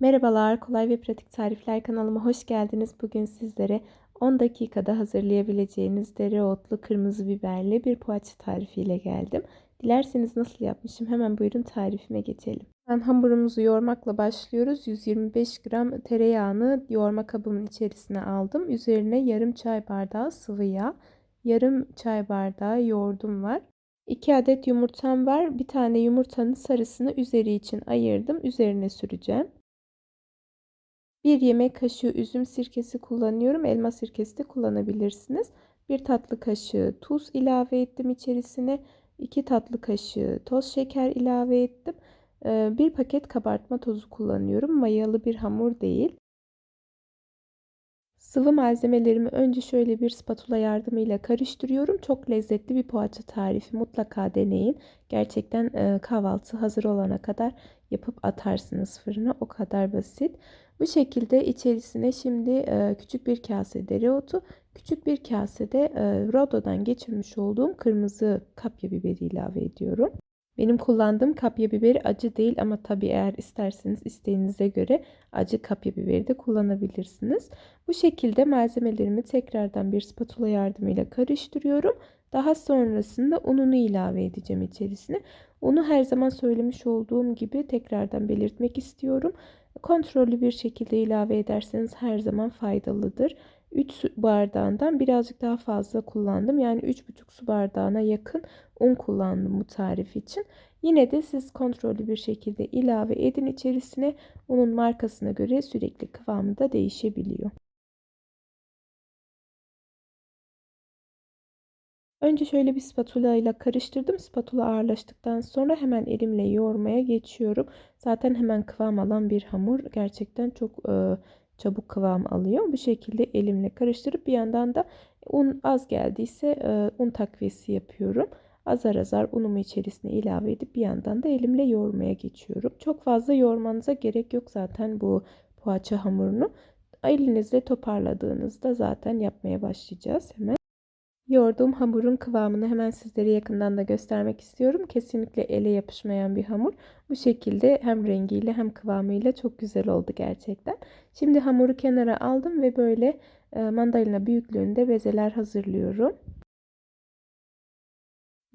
Merhabalar, Kolay ve Pratik Tarifler kanalıma hoş geldiniz. Bugün sizlere 10 dakikada hazırlayabileceğiniz dereotlu kırmızı biberli bir poğaça tarifiyle geldim. Dilerseniz nasıl yapmışım hemen buyurun tarifime geçelim. Ben hamurumuzu yoğurmakla başlıyoruz. 125 gram tereyağını yoğurma kabımın içerisine aldım. Üzerine yarım çay bardağı sıvı yağ, yarım çay bardağı yoğurdum var. 2 adet yumurtam var. Bir tane yumurtanın sarısını üzeri için ayırdım. Üzerine süreceğim. 1 yemek kaşığı üzüm sirkesi kullanıyorum. Elma sirkesi de kullanabilirsiniz. 1 tatlı kaşığı tuz ilave ettim içerisine. 2 tatlı kaşığı toz şeker ilave ettim. 1 paket kabartma tozu kullanıyorum. Mayalı bir hamur değil. Sıvı malzemelerimi önce şöyle bir spatula yardımıyla karıştırıyorum. Çok lezzetli bir poğaça tarifi. Mutlaka deneyin. Gerçekten kahvaltı hazır olana kadar yapıp atarsınız fırına. O kadar basit. Bu şekilde içerisine şimdi küçük bir kase dereotu, küçük bir kase de rododan geçirmiş olduğum kırmızı kapya biberi ilave ediyorum. Benim kullandığım kapya biberi acı değil ama tabii eğer isterseniz isteğinize göre acı kapya biberi de kullanabilirsiniz. Bu şekilde malzemelerimi tekrardan bir spatula yardımıyla karıştırıyorum. Daha sonrasında ununu ilave edeceğim içerisine. Unu her zaman söylemiş olduğum gibi tekrardan belirtmek istiyorum. Kontrollü bir şekilde ilave ederseniz her zaman faydalıdır. 3 su bardağından birazcık daha fazla kullandım. Yani 3,5 su bardağına yakın un kullandım bu tarif için. Yine de siz kontrollü bir şekilde ilave edin içerisine. Unun markasına göre sürekli kıvamı da değişebiliyor. Önce şöyle bir spatula ile karıştırdım. Spatula ağırlaştıktan sonra hemen elimle yoğurmaya geçiyorum. Zaten hemen kıvam alan bir hamur. Gerçekten çok e, çabuk kıvam alıyor. Bu şekilde elimle karıştırıp bir yandan da un az geldiyse e, un takviyesi yapıyorum. Azar azar unumu içerisine ilave edip bir yandan da elimle yoğurmaya geçiyorum. Çok fazla yoğurmanıza gerek yok zaten bu poğaça hamurunu. Elinizle toparladığınızda zaten yapmaya başlayacağız hemen. Yoğurduğum hamurun kıvamını hemen sizlere yakından da göstermek istiyorum. Kesinlikle ele yapışmayan bir hamur. Bu şekilde hem rengiyle hem kıvamıyla çok güzel oldu gerçekten. Şimdi hamuru kenara aldım ve böyle mandalina büyüklüğünde bezeler hazırlıyorum.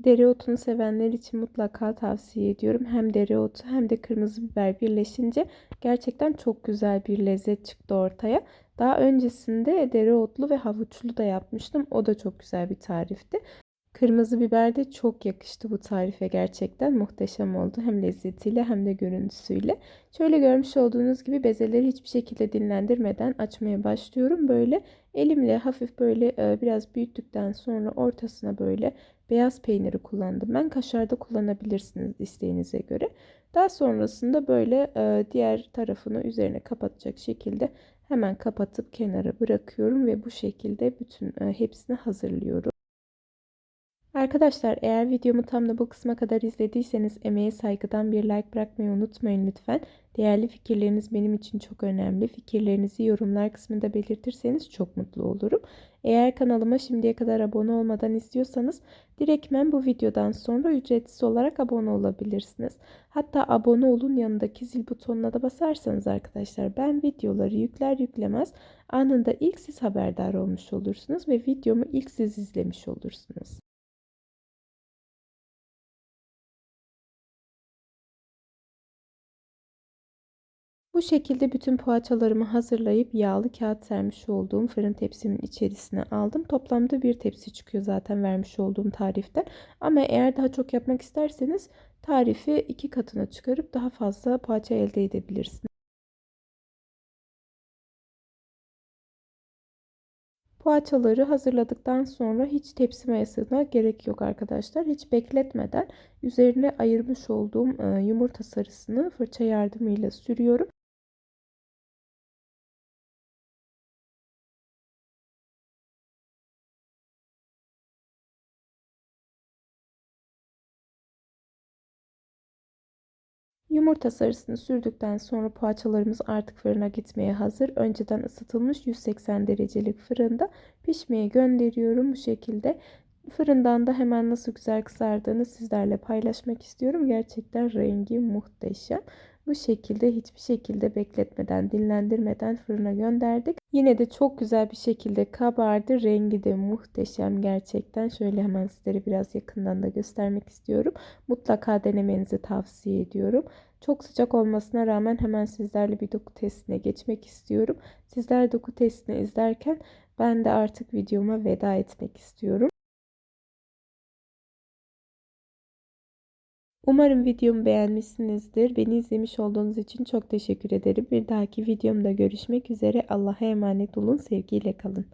Dereotunu sevenler için mutlaka tavsiye ediyorum. Hem dereotu hem de kırmızı biber birleşince gerçekten çok güzel bir lezzet çıktı ortaya. Daha öncesinde dereotlu ve havuçlu da yapmıştım. O da çok güzel bir tarifti. Kırmızı biber de çok yakıştı bu tarife gerçekten muhteşem oldu. Hem lezzetiyle hem de görüntüsüyle. Şöyle görmüş olduğunuz gibi bezeleri hiçbir şekilde dinlendirmeden açmaya başlıyorum. Böyle elimle hafif böyle e, biraz büyüttükten sonra ortasına böyle beyaz peyniri kullandım. Ben kaşar da kullanabilirsiniz isteğinize göre. Daha sonrasında böyle e, diğer tarafını üzerine kapatacak şekilde hemen kapatıp kenara bırakıyorum ve bu şekilde bütün e, hepsini hazırlıyorum. Arkadaşlar eğer videomu tam da bu kısma kadar izlediyseniz emeğe saygıdan bir like bırakmayı unutmayın lütfen. Değerli fikirleriniz benim için çok önemli. Fikirlerinizi yorumlar kısmında belirtirseniz çok mutlu olurum. Eğer kanalıma şimdiye kadar abone olmadan izliyorsanız direktmen bu videodan sonra ücretsiz olarak abone olabilirsiniz. Hatta abone olun yanındaki zil butonuna da basarsanız arkadaşlar ben videoları yükler yüklemez anında ilk siz haberdar olmuş olursunuz ve videomu ilk siz izlemiş olursunuz. Bu şekilde bütün poğaçalarımı hazırlayıp yağlı kağıt sermiş olduğum fırın tepsimin içerisine aldım. Toplamda bir tepsi çıkıyor zaten vermiş olduğum tariften. Ama eğer daha çok yapmak isterseniz tarifi iki katına çıkarıp daha fazla poğaça elde edebilirsiniz. Poğaçaları hazırladıktan sonra hiç tepsi mayasına gerek yok arkadaşlar. Hiç bekletmeden üzerine ayırmış olduğum yumurta sarısını fırça yardımıyla sürüyorum. Yumurta sarısını sürdükten sonra poğaçalarımız artık fırına gitmeye hazır. Önceden ısıtılmış 180 derecelik fırında pişmeye gönderiyorum bu şekilde. Fırından da hemen nasıl güzel kızardığını sizlerle paylaşmak istiyorum. Gerçekten rengi muhteşem. Bu şekilde hiçbir şekilde bekletmeden, dinlendirmeden fırına gönderdik. Yine de çok güzel bir şekilde kabardı. Rengi de muhteşem gerçekten. Şöyle hemen sizlere biraz yakından da göstermek istiyorum. Mutlaka denemenizi tavsiye ediyorum. Çok sıcak olmasına rağmen hemen sizlerle bir doku testine geçmek istiyorum. Sizler doku testini izlerken ben de artık videoma veda etmek istiyorum. Umarım videomu beğenmişsinizdir. Beni izlemiş olduğunuz için çok teşekkür ederim. Bir dahaki videomda görüşmek üzere. Allah'a emanet olun. Sevgiyle kalın.